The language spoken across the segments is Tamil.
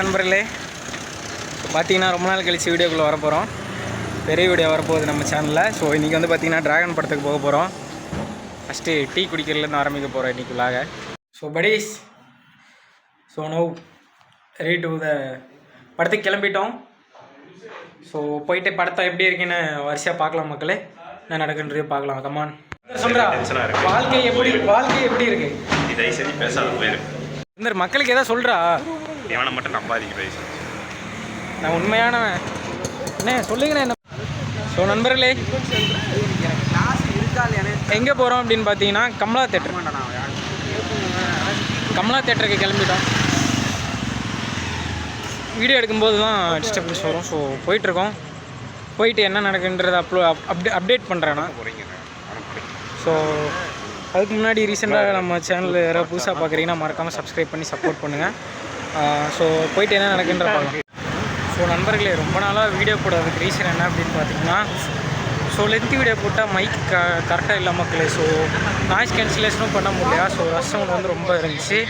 நண்பர்களே. பார்த்தீங்கன்னா ரொம்ப நாள் கழிச்சு வீடியோக்குள்ளே வர போகிறோம் பெரிய வீடியோ வரப்போகுது நம்ம சேனலில் ஸோ இன்றைக்கி வந்து பார்த்தீங்கன்னா டிராகன் படத்துக்கு போக போகிறோம் ஃபஸ்ட்டு டீ குடிக்கிறதுலேருந்து ஆரம்பிக்க போகிறோம் இன்றைக்குள்ளாக so buddies so no ready to the படத்துக்கு கிளம்பிட்டோம். ஸோ போயிட்டு படத்தை எப்படி இருக்குன்னு வரிசையாக பார்க்கலாம் மக்களே. என்ன நடக்குன்றது பார்க்கலாம். கமான் சொல்கிறா வாழ்க்கை எப்படி வாழ்க்கை எப்படி இருக்கு? மக்களுக்கு எதாவது சொல்கிறா இவனை மட்டும் நம்பாதீங்க தயவு நான் உண்மையானவன். அண்ணே சொல்லுங்கண்ணே என்ன? ஸோ நண்பர்களே எங்கே போகிறோம் அப்படின்னு பார்த்தீங்கன்னா கமலா தேட்டர். கமலா தேட்டருக்கு கிளம்பிட்டோம். வீடியோ எடுக்கும்போது தான் டிஸ்டர்பன்ஸ் வரும். ஸோ போயிட்டுருக்கோம். போயிட்டு என்ன நடக்குன்றதை அப்லோ அப்டே அப்டேட் பண்ணுறேன் நான். ஸோ அதுக்கு முன்னாடி ரீசெண்டாக நம்ம சேனல் யாராவது புதுசாக பார்க்குறீங்கன்னா மறக்காமல் சப்ஸ்கிரைப் பண்ணி சப்போர்ட் பண்ணுங்கள் ஸோ போயிட்டு என்ன நடக்குன்ற பார்க்கலாம். ஸோ நண்பர்களே ரொம்ப நாளாக வீடியோ போடாததுக்கு ரீசன் என்ன அப்படின்னு பார்த்தீங்கன்னா ஸோ லென்த்தி வீடியோ போட்டால் மைக் க கரெக்டாக இல்லை மக்களே ஸோ நாய்ஸ் கேன்சலேஷனும் பண்ண முடியல. ஸோ ரசம் வந்து ரொம்ப இருந்துச்சு.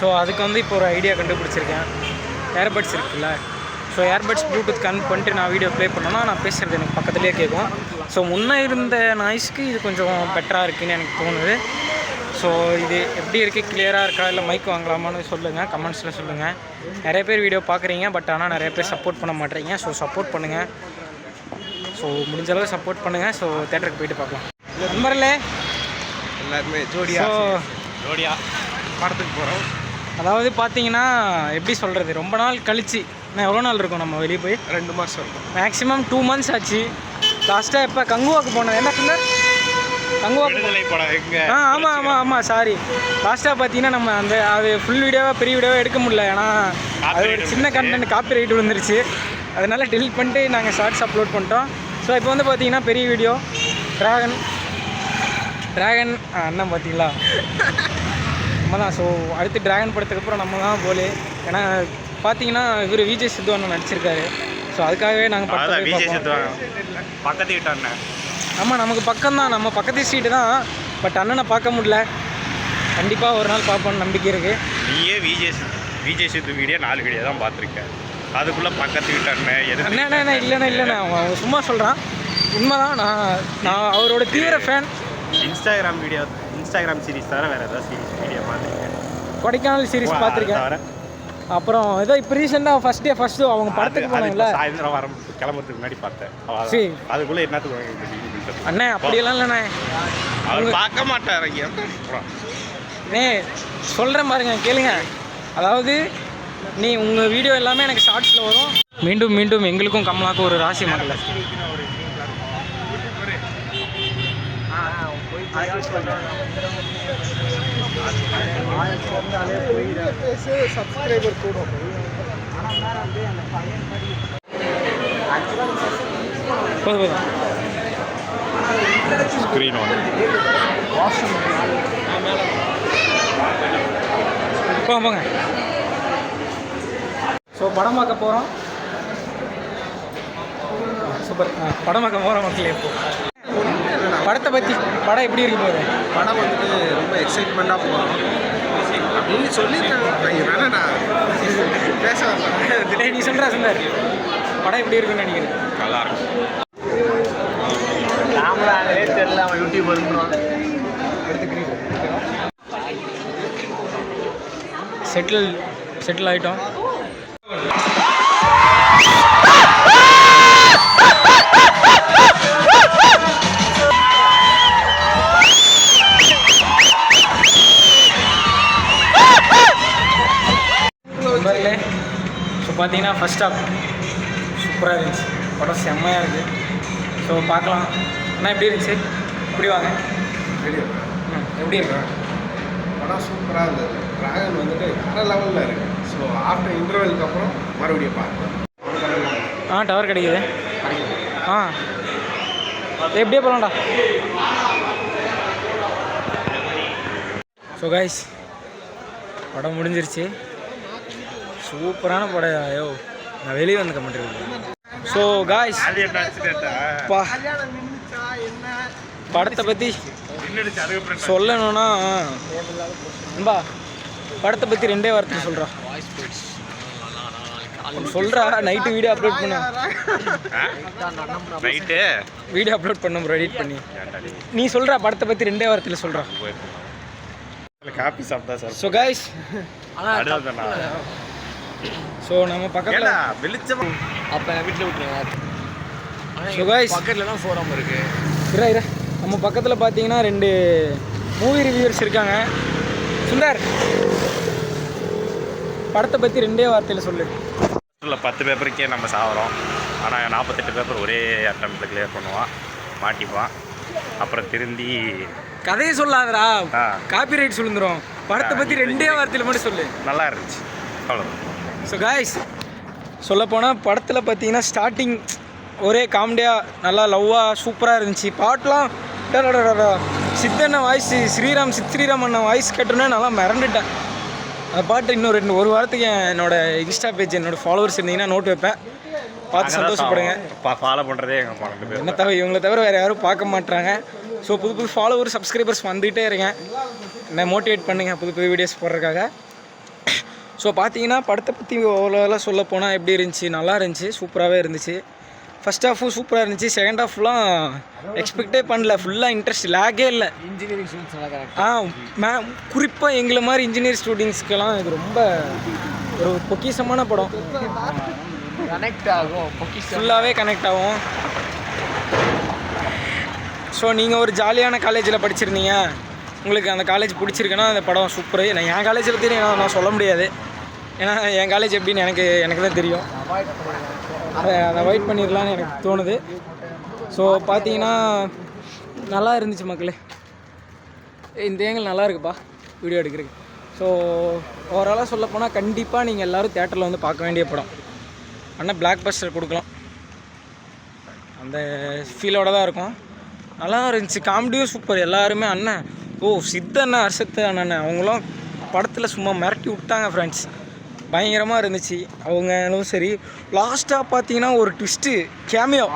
ஸோ அதுக்கு வந்து இப்போ ஒரு ஐடியா கண்டுபிடிச்சிருக்கேன். ஏர்பட்ஸ் இருக்குல்ல. ஸோ ஏர்பட்ஸ் ப்ளூடூத் கனெக்ட் பண்ணிட்டு நான் வீடியோ ப்ளே பண்ணேன்னா நான் பேசுகிறது எனக்கு பக்கத்துலேயே கேட்கும். ஸோ முன்னே இருந்த நாய்ஸ்க்கு இது கொஞ்சம் பெட்டராக இருக்குன்னு எனக்கு தோணுது. ஸோ இது எப்படி இருக்குது கிளியராக இருக்கா? இல்லை மைக் வாங்கலாமான்னு சொல்லுங்கள் கமெண்ட்ஸில் சொல்லுங்கள் நிறைய பேர் வீடியோ பார்க்குறீங்க பட் ஆனால் நிறைய பேர் சப்போர்ட் பண்ண மாட்டேறீங்க. ஸோ சப்போர்ட் பண்ணுங்கள் ஸோ முடிஞ்ச அளவு சப்போர்ட் பண்ணுங்கள் ஸோ தேட்டருக்கு போயிட்டு பார்க்கலாம். நம்பர்லே எல்லாருமே ஸோ ஜோடியா. படத்துக்கு போகிறோம் அதாவது பார்த்தீங்கன்னா எப்படி சொல்கிறது ரொம்ப நாள் கழிச்சு. நான் எவ்வளோ நாள் இருக்கும் நம்ம வெளியே போய்? ரெண்டு மாதம் இருக்கும். மேக்ஸிமம் டூ மந்த்ஸ் ஆச்சு. லாஸ்ட்டாக எப்போ கங்குவாக்கு போனேன். என்ன சொன்னார் கங்குவாக்கு விடுதலை படம் எங்க ஆ ஆமாம் ஆமாம் ஆமாம் சாரி லாஸ்ட்டாக பார்த்தீங்கன்னா நம்ம அந்த அது ஃபுல் வீடியோவாக பெரிய வீடியோவாக எடுக்க முடியல. ஏன்னா அது ஒரு சின்ன கண்டென்ட் காப்பி ரைட் விழுந்துருச்சு. அதனால டெலிட் பண்ணிட்டு நாங்கள் ஷார்ட்ஸ் அப்லோட் பண்ணிட்டோம். ஸோ இப்போ வந்து பார்த்தீங்கன்னா பெரிய வீடியோ ட்ராகன் ட்ராகன் அண்ணன் பார்த்தீங்களா நம்ம தான் ஸோ அடுத்து ட்ராகன் படத்துக்கு அப்புறம் நம்ம தான் போலே ஏன்னா பார்த்தீங்கன்னா இவர் விஜய் சித்து அண்ணன் நடிச்சிருக்காரு. ஸோ அதுக்காகவே நாங்கள் பக்கத்து வீட்டு அண்ணன் ஆமாம் நமக்கு பக்கம் தான் நம்ம பக்கத்து ஸ்ட்ரீட்டு தான். பட் அண்ணனை பார்க்க முடியல. கண்டிப்பாக ஒரு நாள் பார்ப்போம்னு நம்பிக்கை இருக்குது நீயே விஜய் சேத்து விஜய் சேத்து வீடியோ நாலு வீடியோ தான் பார்த்துருக்க. அதுக்குள்ளே பக்கத்து வீட்டு அண்ணன் எது அண்ணா இல்லைண்ணா இல்லைண்ணா. அவன் சும்மா சொல்கிறான் உண்மைதான். நான் நான் அவரோட தீவிர fan Instagram video Instagram series தவிர வேறு ஏதாவது சீரிஸ் வீடியோ பார்த்துருக்கேன். கொடைக்கானல் சீரிஸ் பார்த்துருக்கேன். அப்புறம் ஏதோ இப்போ ரீசெண்டாக ஃபஸ்ட் டே ஃபஸ்ட்டு அவங்க படத்துக்கு போனாங்கல்ல சாயந்தரம் வர கிளம்புறதுக்கு முன்னாடி பார்த்தேன். சரி. அதுக்குள்ள என்னத்துக்கு அண்ணே அப்படியெல்லாம் இல்லைண்ணே. அவர் பார்க்க மாட்டார் அண்ணே சொல்கிறேன் பாருங்க கேளுங்க. அதாவது நீ உங்கள் வீடியோ எல்லாமே எனக்கு ஷார்ட்ஸில் வரும். மீண்டும் மீண்டும் எங்களுக்கும் கமலாக்கும் ஒரு ராசி மகள போதும் போதும் ஸ்க்ரீன் ஒன் போங்க போங்க. ஸோ படம் பார்க்க போகிறோம் சூப்பர் படம் பார்க்க போகிறோம் மக்களே இப்போ. படத்தை பற்றி படம் எப்படி இருக்கு போகுது? படம் வந்துட்டு ரொம்ப எக்ஸைட்மெண்ட்டாக போகிறோம் அப்படின்னு சொல்லியிருக்காங்க. பேச நீ சொல்கிறா சொன்னார். படம் எப்படி இருக்குன்னு நினைக்கிறேன். நல்லா இருக்கும் கேமராலே தெரியல அவன் யூடியூப் வருவான் செட்டில் செட்டில் ஆகிட்டோம் பார்த்தீங்கன்னா ஃபஸ்ட் ஹாஃப் சூப்பராக இருந்துச்சு. படம் செம்மையாக இருக்குது ஸோ பார்க்கலாம். அண்ணா எப்படி இருந்துச்சு? இப்படி வாங்க. ம், எப்படி இருக்கு? படம் சூப்பராக இருந்தது. ட்ராகன் வந்துட்டு வேற லெவலில் இருக்கு. ஸோ ஆஃப்டர் இன்டர்வெலுக்கு அப்புறம் மறுபடியும் பார்க்கலாம். ஆ டவர் கிடைக்குது. ஆ. எப்படியே போகலாம்டா ஸோ காய்ஸ் படம் முடிஞ்சிருச்சு. சூப்பரான படம். ஐயோ நான் வெளியே வந்து கமெண்ட் ஸோ காய்ஸ் படத்தை பற்றி சொல்லணும்னா நண்பா படத்தை பற்றி ரெண்டே வார்த்தை சொல்கிறா சொல்கிறா நைட்டு வீடியோ அப்லோட் பண்ண. வீடியோ அப்லோட் பண்ண ப்ரோ எடிட் பண்ணி. நீ சொல்கிறா படத்தை பற்றி ரெண்டே வாரத்தில் சொல்கிறா காப்பி சாப்பிட்டா சார். ஸோ கைஸ் ஸோ நம்ம பக்கத்தில் வெளிச்சம் அப்போ வீட்டில் விட்டுருங்க. ஸோ கைஸ் பக்கத்தில் தான் ஃபோரம் இருக்கு. இரா இரா. நம்ம பக்கத்தில் பார்த்தீங்கன்னா ரெண்டு மூவி ரிவ்யூவர்ஸ் இருக்காங்க. சுந்தர் படத்தை பற்றி ரெண்டே வார்த்தையில் சொல்லு. இல்லை பத்து பேப்பருக்கே நம்ம சாவறோம். ஆனால் நாற்பத்தெட்டு பேப்பர் ஒரே அட்டம்ப்டில் கிளியர் பண்ணுவான் மாட்டிப்பான். அப்புறம் திருந்தி கதையை சொல்லாதடா. ஆ. காப்பி ரைட் சொல்லுந்துரும். படத்தை பற்றி ரெண்டே வார்த்தையில் மட்டும் சொல்லு. நல்லா இருந்துச்சு. அவ்வளோ ஸோ காய்ஸ் சொல்லப்போனால் படத்தில் பார்த்தீங்கன்னா ஸ்டார்டிங் ஒரே காமெடியாக நல்லா லவ்வாக சூப்பராக இருந்துச்சு. பாட்டெலாம். சித்தண்ண வாய்ஸ் ஸ்ரீராம் சித் ஸ்ரீராம் அண்ணன் வாய்ஸ் கேட்டோன்னே நல்லா மிரண்டுட்டேன். அந்த பாட்டு இன்னும் ரெண்டு ஒரு வாரத்துக்கு என்னோட இன்ஸ்டா பேஜ் என்னோட ஃபாலோவர்ஸ் இருந்தீங்கன்னா நோட் வைப்பேன். பார்த்து சந்தோஷப்படுங்க. ஃபாலோ பண்ணுறதே எங்கள் என்ன தவிர இவங்களை தவிர வேறு யாரும் பார்க்க மாட்றாங்க. ஸோ புது புது ஃபாலோவர் சப்ஸ்கிரைபர்ஸ் வந்துகிட்டே இருங்க. என்ன மோட்டிவேட் பண்ணுங்க புது புது வீடியோஸ் போடுறதுக்காக. ஸோ பார்த்தீங்கன்னா படத்தை பற்றி ஓவராலாக சொல்ல போனால் எப்படி இருந்துச்சு? நல்லா இருந்துச்சு. சூப்பராகவே இருந்துச்சு. ஃபஸ்ட் ஹாஃபும் சூப்பராக இருந்துச்சு. செகண்ட் ஹாஃப்லாம் எக்ஸ்பெக்டே பண்ணல. ஃபுல்லாக இன்ட்ரெஸ்ட் லேகே இல்லை. இன்ஜினியரிங் ஸ்டூடெண்ட்ஸ் ஆ மே குறிப்பாக எங்களை மாதிரி இன்ஜினியர் ஸ்டூடெண்ட்ஸ்க்கெல்லாம் இது ரொம்ப ஒரு பொக்கிஷமான படம். கனெக்ட் ஆகும். ஃபுல்லாகவே கனெக்ட் ஆகும். ஸோ நீங்கள் ஒரு ஜாலியான காலேஜில் படிச்சிருந்தீங்க. உங்களுக்கு அந்த காலேஜ் பிடிச்சிருக்குன்னா அந்த படம் சூப்பரு. நான் என் காலேஜை பற்றி நான் நான் சொல்ல முடியாது. ஏன்னா என் காலேஜ் எப்படின்னு எனக்கு எனக்கு தான் தெரியும். அதை அதை அவாய்ட் பண்ணிடலான்னு எனக்கு தோணுது. ஸோ பார்த்தீங்கன்னா நல்லா இருந்துச்சு மக்களே. இந்த ஏங்கல் நல்லா இருக்குப்பா வீடியோ எடுக்கிறதுக்கு. ஸோ ஓவராலாக சொல்லப்போனால் கண்டிப்பாக நீங்கள் எல்லோரும் தேட்டரில் வந்து பார்க்க வேண்டிய படம். ஆனால் பிளாக் பஸ்டர் கொடுக்கலாம். அந்த ஃபீலோட தான் இருக்கும். நல்லா இருந்துச்சு. காமெடியும் சூப்பர் எல்லாருமே அண்ணன் ஓ சித்த அண்ணன் அர்ஷத் அண்ணன் அவங்களும் படத்தில் சும்மா மிரட்டி விட்டாங்க ஃப்ரெண்ட்ஸ் பயங்கரமாக இருந்துச்சு. அவங்களும் சரி. லாஸ்ட்டாக பார்த்தீங்கன்னா ஒரு ட்விஸ்ட்டு கேமியோ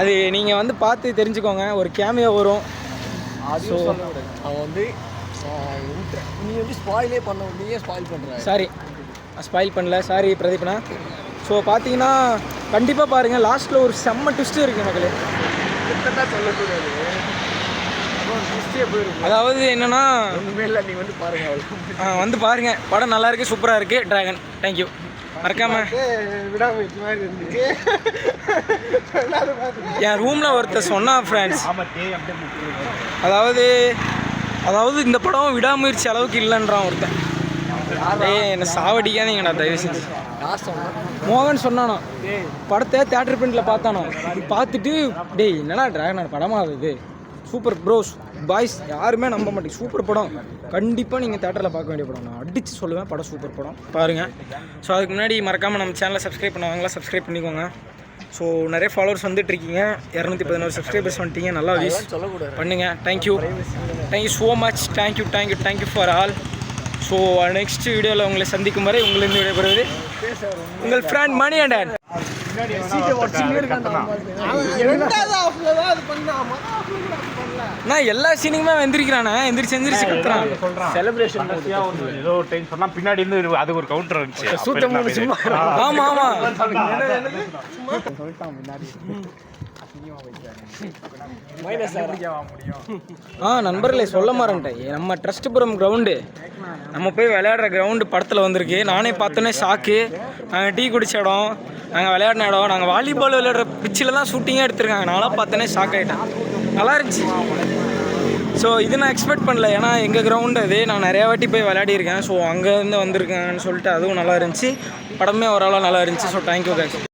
அது நீங்கள் வந்து பார்த்து தெரிஞ்சுக்கோங்க. ஒரு கேமியோ வரும். கூடாது அவன் வந்து நீ வந்து ஸ்பாயிலே பண்ண நீயே ஸ்பாயில் பண்ணுற சாரி ஸ்பாயில் பண்ணல. சாரி பிரதீப்னா. ஸோ பார்த்தீங்கன்னா கண்டிப்பாக பாருங்கள் லாஸ்ட்டில் ஒரு செம்ம ட்விஸ்ட்டு இருக்குது மக்களே. சொல்லக்கூடாது. அதாவது என்னென்னா ஒன்றுமே இல்லை வந்து பாருங்க ஆ, வந்து பாருங்க. படம் நல்லா இருக்கு சூப்பரா இருக்கு. டிராகன் தேங்க்யூ மறக்காம விடாமுயற்சி மாதிரி இருந்துச்சு. என் ரூம்ல ஒருத்தர் சொன்னா ஃப்ரெண்ட்ஸ் அதாவது அதாவது இந்த படம் விடாமுயற்சி அளவுக்கு இல்லைன்றான் ஒருத்தன். ஏய் என்ன சாவடிக்காதீங்கடா தயவு செஞ்சு மோகன் சொன்னானோ படத்தை தேட்டர் பிரிண்ட்ல பார்த்தானோ? பார்த்துட்டு டேய் என்னடா டிராகன் படமா அது? சூப்பர். ப்ரோஸ் பாய்ஸ் யாருமே நம்ப மாட்டேங்க. சூப்பர் படம். கண்டிப்பாக நீங்கள் தேட்டரில் பார்க்க வேண்டிய படம். நான் அடித்து சொல்லுவேன் படம் சூப்பர் படம். பாருங்கள் ஸோ அதுக்கு முன்னாடி மறக்காமல் நம்ம சேனலை சப்ஸ்கிரைப் பண்ணவங்களா சப்ஸ்கிரைப் பண்ணிக்கோங்க. ஸோ நிறைய ஃபாலோவர்ஸ் வந்துட்டு இருக்கீங்க இரநூத்தி பதினோரு சப்ஸ்கிரைபர்ஸ் வந்துட்டீங்க. நல்லா வீஸ் சொல்லக்கூடாது. பண்ணுங்க. Thank you thank you so much thank you thank you thank you for all so next வீடியோவில் உங்களை சந்திக்கும் வரை உங்களிருந்து விடைபெறுவது உங்கள் ஃப்ரெண்ட் மணி அண்ட் நான் எல்லா சீனுக்குமே எந்திரிக்கிறானே. எந்திரிச்சு எந்திரிச்சு கத்துறான். செலிப்ரேஷன் ஏதோ ஒரு டைம் சொன்னா பின்னாடி இருந்து அது ஒரு கவுண்டர் இருந்துச்சு. அமைதி? ஆமா ஆமா. சார் ஆ நண்பர்களே சொல்ல மாறேன்ட்டேன் நம்ம ட்ரஸ்ட்புரம் கிரவுண்டு நம்ம போய் விளையாடுற கிரவுண்டு படத்தில் வந்திருக்கு. நானே பார்த்தோன்னே ஷாக்கு நாங்கள் டீ குடிச்ச இடம் நாங்கள் விளையாடின இடம் நாங்கள் வாலிபால் விளையாடுற பிச்சில் தான் ஷூட்டிங்காக எடுத்திருக்காங்க. நானாக பார்த்தோன்னே ஷாக் ஆகிட்டேன் நல்லா இருந்துச்சு. ஸோ இது நான் எக்ஸ்பெக்ட் பண்ணல. ஏன்னா எங்கள் கிரவுண்டு அது. நான் நிறையா வாட்டி போய் விளையாடியிருக்கேன். ஸோ அங்கேருந்து வந்திருக்கேன்னு சொல்லிட்டு அதுவும் நல்லா இருந்துச்சு. படமே ஓரளவு நல்லா இருந்துச்சு. So thank you guys.